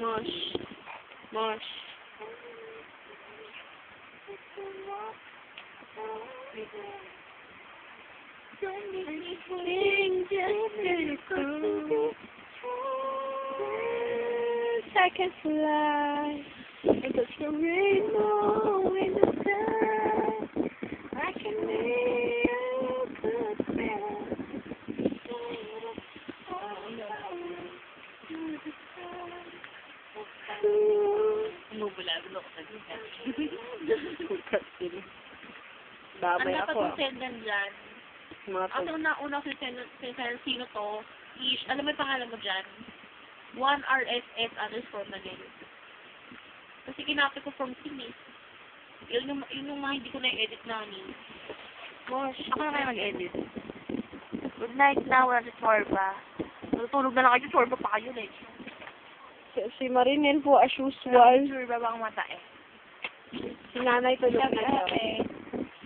Mush. Mush. Birds I can fly. It's got rainbow in the Umubulablo ko sa gita. Ang Ang Babay dapat ako. yung sendan dyan, Mga ang to. una-una si sendan, si sendan, sino to, Ish, alam mo yung pangalan mo dyan? 1RSS underscore Manil. Kasi kinapit ko from Sin eh. Yun yung, yun yung mga hindi ko na-edit na ni. Mosh, ako na kayo mag-edit. Good night na, wala si Torba. Natutulog na lang kayo, Torba pa kayo eh. Si, Marinel po, as usual. Sure ba bang mata eh? Si nanay tulog na daw.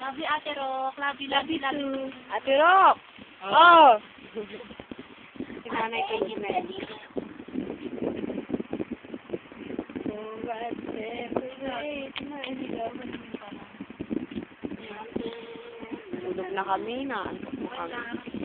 You, Ate Rock. You, love you. Ate Rock! Oh! si nanay tulog na. Tulog na kami na. Antok na kami.